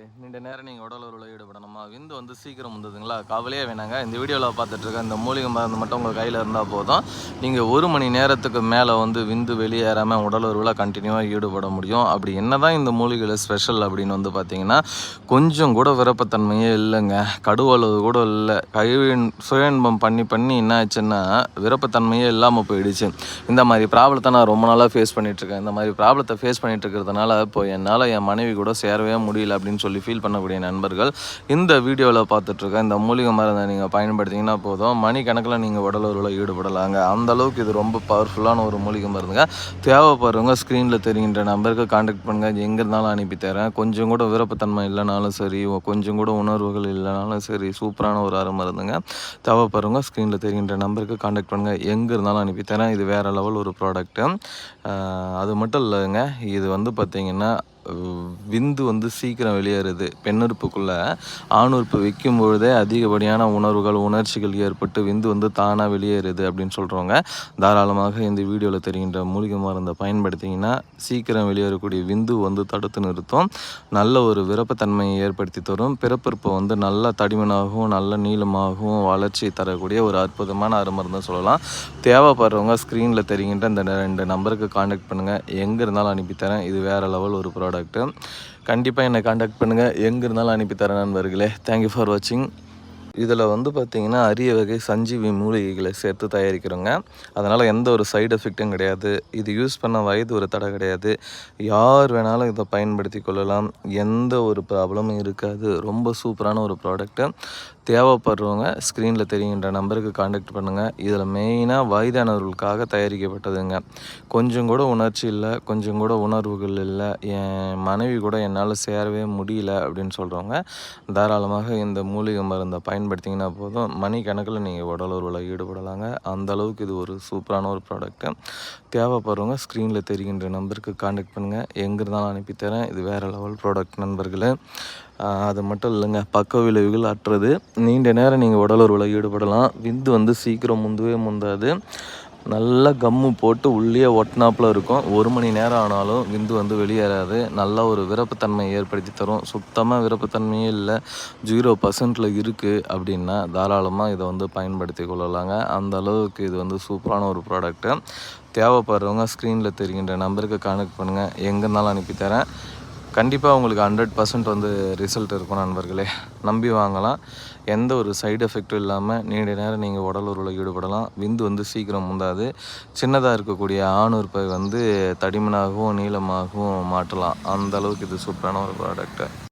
நண்பர்களே நீண்ட நேரம் நீங்கள் உடலுறவில் ஈடுபடணுமா? விந்து வந்து சீக்கிரம் வந்ததுங்களா? கவலையே வேணாங்க. இந்த வீடியோவில் பார்த்துட்டு இருக்க இந்த மூலிகை மருந்து மட்டும் உங்கள் கையில் இருந்தால் போதும். நீங்கள் ஒரு மணி நேரத்துக்கு மேலே வந்து விந்து வெளியேறாமல் உடலுறவில் கண்டினியூவாக ஈடுபட முடியும். அப்படி என்ன தான் இந்த மூலிகையில் ஸ்பெஷல் அப்படின்னு வந்து பார்த்தீங்கன்னா கொஞ்சம் கூட விருப்பத்தன்மையே இல்லைங்க. கடுவளவு கூட இல்லை. கழிவின் சுயன்பம் பண்ணி பண்ணி என்ன ஆச்சுன்னா விருப்பத்தன்மையே இல்லாமல் போயிடுச்சு. இந்த மாதிரி ப்ராப்ளத்தை நான் ரொம்ப நாளாக ஃபேஸ் பண்ணிகிட்ருக்கேன் இந்த மாதிரி ப்ராப்ளத்தை ஃபேஸ் பண்ணிகிட்டு இருக்கிறதுனால இப்போ என்னால் என் மனைவி கூட சேரவே முடியல அப்படின்னு சொல்லி ஃபீல் பண்ணக்கூடிய நண்பர்கள் இந்த வீடியோவில் பார்த்துட்ருக்க இந்த மூலிகை மருந்தை நீங்கள் பயன்படுத்திங்கன்னா போதும். மணிக்கணக்கில் நீங்கள் உடலுறவில் ஈடுபடலாங்க. அந்த அளவுக்கு இது ரொம்ப பவர்ஃபுல்லான ஒரு மூலிகை மருந்துங்க. தேவைப்படுறவங்க ஸ்க்ரீனில் தெரிகின்ற நம்பருக்கு காண்டாக்ட் பண்ணுங்கள் எங்கே இருந்தாலும் அனுப்பி தரேன். கொஞ்சம் கூட விருப்பத்தன்மை இல்லைனாலும் சரி கொஞ்சம் கூட உணர்வுகள் இல்லைனாலும் சரி சூப்பரான ஒரு அரை மருந்துங்க தேவைப்படுறவங்க ஸ்க்ரீனில் தெரிகின்ற நம்பருக்கு காண்டாக்ட் பண்ணுங்கள் எங்கே இருந்தாலும் அனுப்பி தரேன். இது வேறு லெவல் ஒரு ப்ராடக்ட்டு அது மட்டும் இல்லைங்க. இது வந்து பார்த்திங்கன்னா விந்து வந்து சீக்கிரம் வெளியேறுது. பெண்ணுறுப்புக்குள்ளே ஆணுறுப்பு வைக்கும் பொழுதே அதிகப்படியான உணர்வுகள் உணர்ச்சிகள் ஏற்பட்டு விந்து வந்து தானாக வெளியேறுது அப்படின்னு சொல்கிறவங்க தாராளமாக இந்த வீடியோவில் தெரிகின்ற மூலிகை மருந்தை பயன்படுத்திங்கன்னா சீக்கிரம் வெளியேறக்கூடிய விந்து வந்து தடுத்து நிறுத்தும். நல்ல ஒரு விருப்பத்தன்மையை ஏற்படுத்தி தரும். பிறப்பிறப்பை வந்து நல்ல தடிமனாகவும் நல்ல நீளமாகவும் வளர்ச்சி தரக்கூடிய ஒரு அற்புதமான அருமருந்துன்னு சொல்லலாம். தேவைப்படுறவங்க ஸ்க்ரீனில் தெரிகின்ற இந்த ரெண்டு நம்பருக்கு காண்டாக்ட் பண்ணுங்கள் எங்கே இருந்தாலும் அனுப்பித்தரேன் இது வேறு லெவல் ஒரு ப்ராடக்ட் கண்டிப்பாக என்னை காண்டாக்ட் பண்ணுங்கள் எங்கே இருந்தாலும் அனுப்பித்தரேன் நண்பர்களே. தேங்க்யூ ஃபார் வாட்சிங் இதில் வந்து பார்த்திங்கன்னா அரிய வகை சஞ்சீவி மூலிகைகளை சேர்த்து தயாரிக்கிறோங்க. அதனால் எந்த ஒரு சைடு எஃபெக்ட்டும் கிடையாது. இது யூஸ் பண்ண வயது ஒரு தடை கிடையாது. யார் வேணாலும் இதை பயன்படுத்தி கொள்ளலாம். எந்த ஒரு ப்ராப்ளமும் இருக்காது. ரொம்ப சூப்பரான ஒரு ப்ராடக்ட்டு தேவைப்படுறவங்க ஸ்க்ரீனில் தெரிகின்ற நம்பருக்கு காண்டாக்ட் பண்ணுங்கள் இதில் மெயினாக வயதானவர்களுக்காக தயாரிக்கப்பட்டதுங்க. கொஞ்சம் கூட உணர்ச்சி இல்லை கொஞ்சம் கூட உணர்வுகள் இல்லை என் மனைவி கூட என்னால் சேரவே முடியல அப்படின்னு சொல்கிறவங்க தாராளமாக இந்த மூலிகை மருந்தை பயன்படுத்திங்கன்னா போதும். மணி கணக்கில் நீங்கள் உடல் ஈடுபடலாங்க. அந்த அளவுக்கு இது ஒரு சூப்பரான ஒரு ப்ராடக்ட்டு தேவைப்படுறவங்க ஸ்க்ரீனில் தெரிகின்ற நம்பருக்கு காண்டாக்ட் பண்ணுங்கள் எங்கே இருந்தாலும் அனுப்பித்தரேன் இது வேறு லெவல் ப்ராடக்ட் நண்பர்களே. அது மட்டும் இல்லைங்க. பக்க விளைவுகள் அற்றது. நீண்ட நேரம் நீங்கள் உடலுறவில் ஈடுபடலாம். விந்து வந்து சீக்கிரம் முந்தவே முந்தாது. நல்லா கம்மு போட்டு உள்ளே ஒட்டினாப்பில் இருக்கும். ஒரு மணி நேரம் ஆனாலும் விந்து வந்து வெளியேறாது. நல்ல ஒரு விருப்பத்தன்மை ஏற்படுத்தி தரும். சுத்தமாக விருப்பத்தன்மையே இல்லை. ஜீரோ பர்சன்ட்டில் இருக்குது அப்படின்னா தாராளமாக இதை வந்து பயன்படுத்தி கொள்ளலாங்க. அந்த அளவுக்கு இது வந்து சூப்பரான ஒரு ப்ராடக்ட்டு தேவைப்படுறவங்க ஸ்க்ரீனில் தெரிகின்ற நம்பருக்கு கனெக்ட் பண்ணுங்கள் எங்கே இருந்தாலும் அனுப்பித்தரேன் கண்டிப்பாக உங்களுக்கு ஹண்ட்ரட் பர்சன்ட் வந்து ரிசல்ட் இருக்கும் நண்பர்களே. நம்பி வாங்கலாம். எந்த ஒரு சைடு எஃபெக்ட்டும் இல்லாமல் நீண்ட நேரம் நீங்கள் உடல் உருவில் ஈடுபடலாம். விந்து வந்து சீக்கிரம் முந்தாது. சின்னதாக இருக்கக்கூடிய ஆணுறுப்பை வந்து தடிமனாகவும் நீளமாகவும் மாற்றலாம். அந்த அளவுக்கு இது சூப்பரான ஒரு ப்ராடக்ட்டு